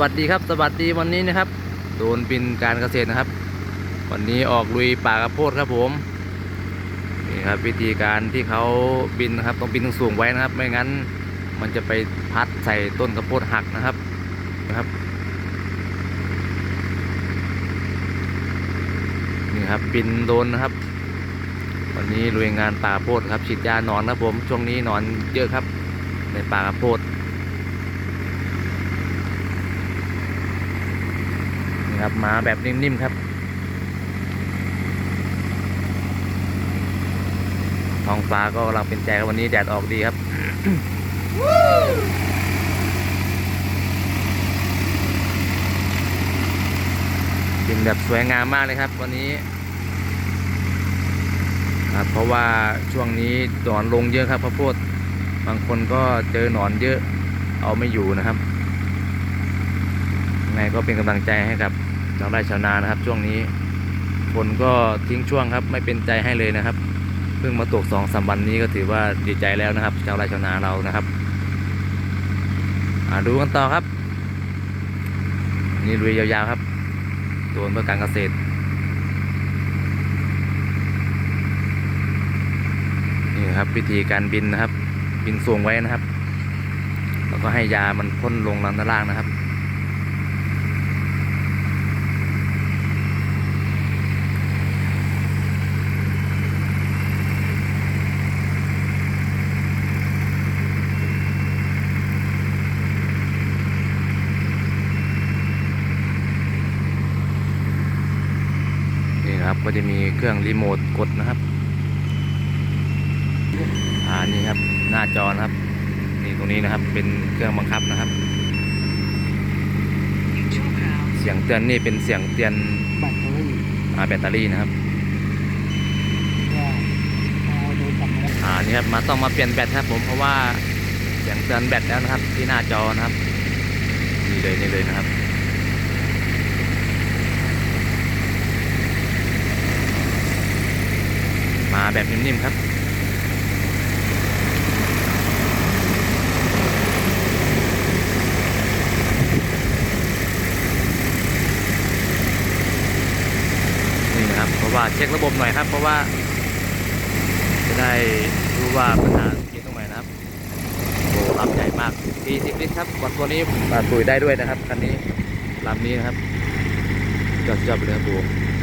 วัสดีครับ สวัสดีวันนี้นะครับโดนบินการเกษตรนะครับ วันนี้ออกลุยป่ากระโพดครับผมนี่ครับวิธีการที่เขาบินนะครับต้องบินสูงไว้นะครับ ไม่งั้นมันจะไปพัดใส่ต้นกระโพดหักนะครับนะครับนี่ครับบินโดนนะครับ วันนี้ลุยงานป่ากระโพดครับฉีดยาหนอนครับผมช่วงนี้หนอนเยอะครับ ในป่ากระโพด ครับมาแบบนิ่มๆครับ ท้องฟ้าก็กำลังเป็นใจครับวันนี้แดดออกดีครับบินแบบสวยงามมากเลยครับ วันนี้ครับเพราะว่าช่วงนี้หนอนลงเยอะครับพระโพดบางคนก็เจอหนอนเยอะเอาไม่อยู่นะครับ ไงก็เป็นกำลังใจให้กับชาวไร่ชาวนานะครับ ช่วงนี้ฝนก็ทิ้งช่วงครับ ไม่เป็นใจให้เลยนะครับ เพิ่งมาตกสองสามวันนี้ก็ถือว่าดีใจแล้วนะครับชาวไร่ชาวนาเรานะครับอ่าดูกันต่อครับ นี่ลุยยาวๆครับโดนเพื่อการเกษตรนี่ครับวิธีการบินนะครับ บินสูงไว้นะครับ แล้วก็ให้ยามันพ่นลงลำด้านล่างนะครับ นี่นะครับ ก็จะมีเครื่องรีโมทกดนะครับอ่านี่ครับหน้าจอนะครับนี่ตรงนี้นะครับเป็นเครื่องบังคับนะครับ เสียงเตือนนี่เป็นเสียงเตือนแบตเตอรี่อ่าแบตเตอรี่นะครับว่าเอาโดนจับมาแล้วอ่านี่ครับมาต้องมาเปลี่ยนแบตครับผมเพราะว่าเสียงเตือนแบตแล้วนะครับ ที่หน้าจอนะครับนี่เลยนี่เลยนะครับ มา แบบนิ่มๆครับนี่นะครับเพราะว่าเช็คระบบหน่อยครับ เพราะว่าจะได้รู้ว่าปัญหาอยู่ตรงไหนนะครับโอ้ลำใหญ่มาก40ลิตรครับก่อนตัวนี้มาตุยได้ด้วยนะครับคันนี้ลำนี้นะครับยอดยอดไปเลยครับผม